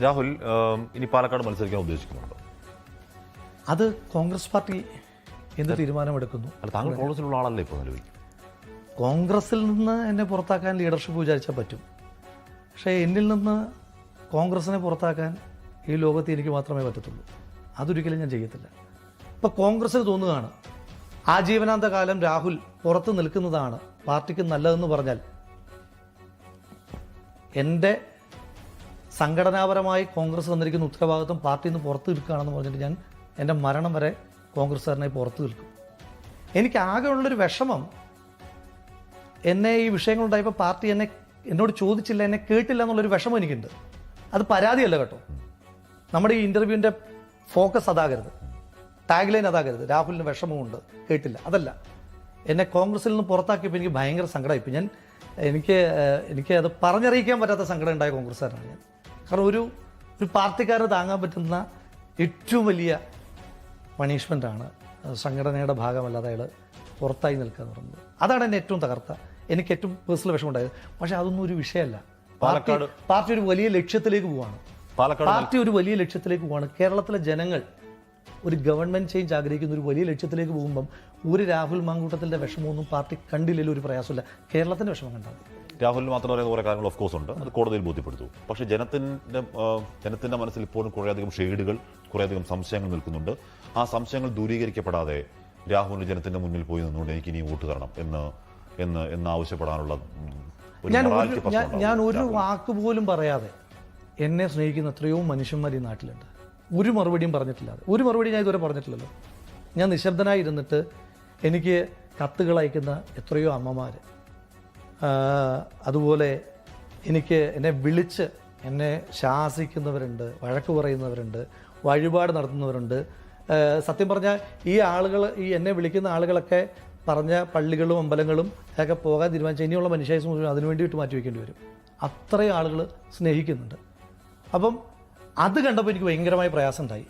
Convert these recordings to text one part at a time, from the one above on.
രാഹുൽ ഇനി പാലക്കാട് മത്സരിക്കാൻ ഉദ്ദേശിക്കുന്നുണ്ട്? അത് കോൺഗ്രസ് പാർട്ടി എന്ത് തീരുമാനമെടുക്കുന്നു? അല്ല താങ്കൾ കോൺഗ്രസിലുള്ള ആളല്ലേ ഇപ്പോൾ നിലവിൽ? കോൺഗ്രസിൽ നിന്ന് എന്നെ പുറത്താക്കാൻ ലീഡർഷിപ്പ് വിചാരിച്ചാൽ പറ്റും. പക്ഷേ എന്നിൽ നിന്ന് കോൺഗ്രസിനെ പുറത്താക്കാൻ ഈ ലോകത്ത് എനിക്ക് മാത്രമേ പറ്റത്തുള്ളൂ. അതൊരിക്കലും ഞാൻ ചെയ്യത്തില്ല. ഇപ്പോൾ കോൺഗ്രസ്സിന് തോന്നുകയാണ് ആജീവനാന്ത കാലം രാഹുൽ പുറത്ത് നിൽക്കുന്നതാണ് പാർട്ടിക്ക് നല്ലതെന്ന് പറഞ്ഞാൽ എന്റെ സംഘടനാപരമായി കോൺഗ്രസ് വന്നിരിക്കുന്ന ഉത്തരവാദിത്വം പാർട്ടിയിൽ നിന്ന് പുറത്തു നിൽക്കുകയാണെന്ന് പറഞ്ഞിട്ട് ഞാൻ എന്റെ മരണം വരെ കോൺഗ്രസ്സുകാരനെ പുറത്തു നിൽക്കും. എനിക്ക് ആകെയുള്ളൊരു വിഷമം എന്നെ ഈ വിഷയങ്ങളുണ്ടായപ്പോൾ പാർട്ടി എന്നെ എന്നോട് ചോദിച്ചില്ല എന്നെ കേട്ടില്ല എന്നുള്ളൊരു വിഷമം എനിക്കുണ്ട്. അത് പരാതിയല്ല കേട്ടോ. നമ്മുടെ ഈ ഇന്റർവ്യൂവിന്റെ ഫോക്കസ് അതാകരുത്. ടാഗ്ലൈൻ അതാകരുത്. രാഹുലിന് വിഷമമുണ്ട് കേട്ടില്ല. അതല്ല. എന്നെ കോൺഗ്രസിൽ നിന്ന് പുറത്താക്കിയപ്പോൾ എനിക്ക് ഭയങ്കര സങ്കടമായിപ്പോൾ ഞാൻ എനിക്ക് എനിക്ക് അത് പറഞ്ഞറിയിക്കാൻ പറ്റാത്ത സങ്കടം ഉണ്ടായ കോൺഗ്രസ്സുകാരനാണ് ഞാൻ. കാരണം ഒരു ഒരു പാർട്ടിക്കാരന് താങ്ങാൻ പറ്റുന്ന ഏറ്റവും വലിയ പണിഷ്മെന്റാണ് സംഘടനയുടെ ഭാഗമല്ലാതെ അയാൾ പുറത്തായി നിൽക്കുക എന്ന് പറയുന്നത്. അതാണ് എന്നെ ഏറ്റവും തകർത്ത. എനിക്ക് ഏറ്റവും പേഴ്സണൽ വിഷമുണ്ടായത് പക്ഷേ അതൊന്നും ഒരു വിഷയമല്ല. പാർട്ടി പാലക്കാട്- പാർട്ടി ഒരു വലിയ ലക്ഷ്യത്തിലേക്ക് പോവാണ്. പാലക്കാട് പാർട്ടി ഒരു വലിയ ലക്ഷ്യത്തിലേക്ക് പോവാണ്. കേരളത്തിലെ ജനങ്ങൾ ഒരു ഗവൺമെന്റ് ചേഞ്ച് ആഗ്രഹിക്കുന്ന ഒരു വലിയ ലക്ഷ്യത്തിലേക്ക് പോകുമ്പം ഒരു രാഹുൽ മാങ്കൂട്ടത്തിന്റെ വിഷമമൊന്നും പാർട്ടി കണ്ടില്ലല്ലോ ഒരു പ്രയാസമില്ല. കേരളത്തിന്റെ വിഷമം കണ്ടാൽ. രാഹുലിന് മാത്രം പറയുന്ന കുറേ കാര്യങ്ങൾ ഓഫ് കോഴ്സ് ഉണ്ട്. അത് കോടതിയിൽ ബോധ്യപ്പെടുത്തു. പക്ഷേ ജനത്തിന്റെ ജനത്തിന്റെ മനസ്സിൽ ഇപ്പോഴും കുറേയധികം ഷെയ്ഡുകൾ കുറേയധികം സംശയങ്ങൾ നിൽക്കുന്നുണ്ട്. ആ സംശയങ്ങൾ ദൂരീകരിക്കപ്പെടാതെ രാഹുലിന് ജനത്തിന്റെ മുന്നിൽ പോയി നിന്നുകൊണ്ട് എനിക്ക് ഇനി വോട്ട് തരണം എന്ന് എന്ന് എന്ന് ആവശ്യപ്പെടാനുള്ള ഞാൻ- ഞാൻ ഒരു വാക്ക് പോലും പറയാതെ എന്നെ സ്നേഹിക്കുന്ന എത്രയോ മനുഷ്യന്മാർ ഈ നാട്ടിലുണ്ട്. ഒരു മറുപടിയും പറഞ്ഞിട്ടില്ലാതെ ഒരു മറുപടി ഞാൻ ഇതുവരെ പറഞ്ഞിട്ടില്ലല്ലോ. ഞാൻ നിശബ്ദനായി ഇരുന്നിട്ട് എനിക്ക് കത്തുകൾ അയക്കുന്ന എത്രയോ അമ്മമാർ അതുപോലെ എനിക്ക് എന്നെ വിളിച്ച് എന്നെ ശാസിക്കുന്നവരുണ്ട് വഴക്ക് പറയുന്നവരുണ്ട് വഴിപാട് നടത്തുന്നവരുണ്ട്. സത്യം പറഞ്ഞാൽ ഈ ആളുകൾ ഈ എന്നെ വിളിക്കുന്ന ആളുകളൊക്കെ പറഞ്ഞ പള്ളികളും അമ്പലങ്ങളും ഒക്കെ പോകാൻ തീരുമാനിച്ച ഇനിയുള്ള മനുഷ്യായുസ് അതിനു വേണ്ടിയിട്ട് മാറ്റി വയ്ക്കേണ്ടി വരും. അത്രയും ആളുകൾ സ്നേഹിക്കുന്നുണ്ട്. അപ്പം അത് കണ്ടപ്പോൾ എനിക്ക് ഭയങ്കരമായ പ്രയാസം ഉണ്ടായി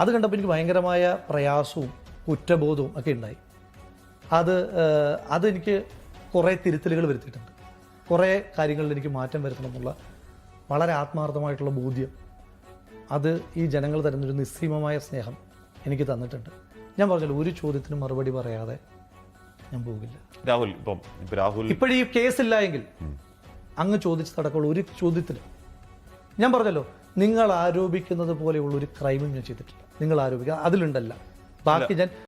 അത് കണ്ടപ്പോൾ എനിക്ക് ഭയങ്കരമായ പ്രയാസവും കുറ്റബോധവും ഒക്കെ ഉണ്ടായി. അത് അതെനിക്ക് കുറേ തിരുത്തലുകൾ വരുത്തിയിട്ടുണ്ട്. കുറേ കാര്യങ്ങളിൽ എനിക്ക് മാറ്റം വരുത്തണമെന്നുള്ള വളരെ ആത്മാർത്ഥമായിട്ടുള്ള ബോധ്യം. അത് ഈ ജനങ്ങൾ തരുന്നൊരു നിസ്സീമമായ സ്നേഹം എനിക്ക് തന്നിട്ടുണ്ട്. ഞാൻ പറഞ്ഞല്ലോ ഒരു ചോദ്യത്തിന് മറുപടി പറയാതെ ഞാൻ പോകില്ല. രാഹുൽ ഇപ്പം രാഹുൽ ഇപ്പോഴീ കേസില്ല എങ്കിൽ അങ്ങ് ചോദിച്ചതടക്കമുള്ള ഒരു ചോദ്യത്തിന് ഞാൻ പറഞ്ഞല്ലോ നിങ്ങൾ ആരോപിക്കുന്നത് പോലെയുള്ള ഒരു ക്രൈമും ഞാൻ ചെയ്തിട്ടില്ല. നിങ്ങൾ ആരോപിക്കുക അതിലുണ്ടല്ല. ബാക്കി ഞാൻ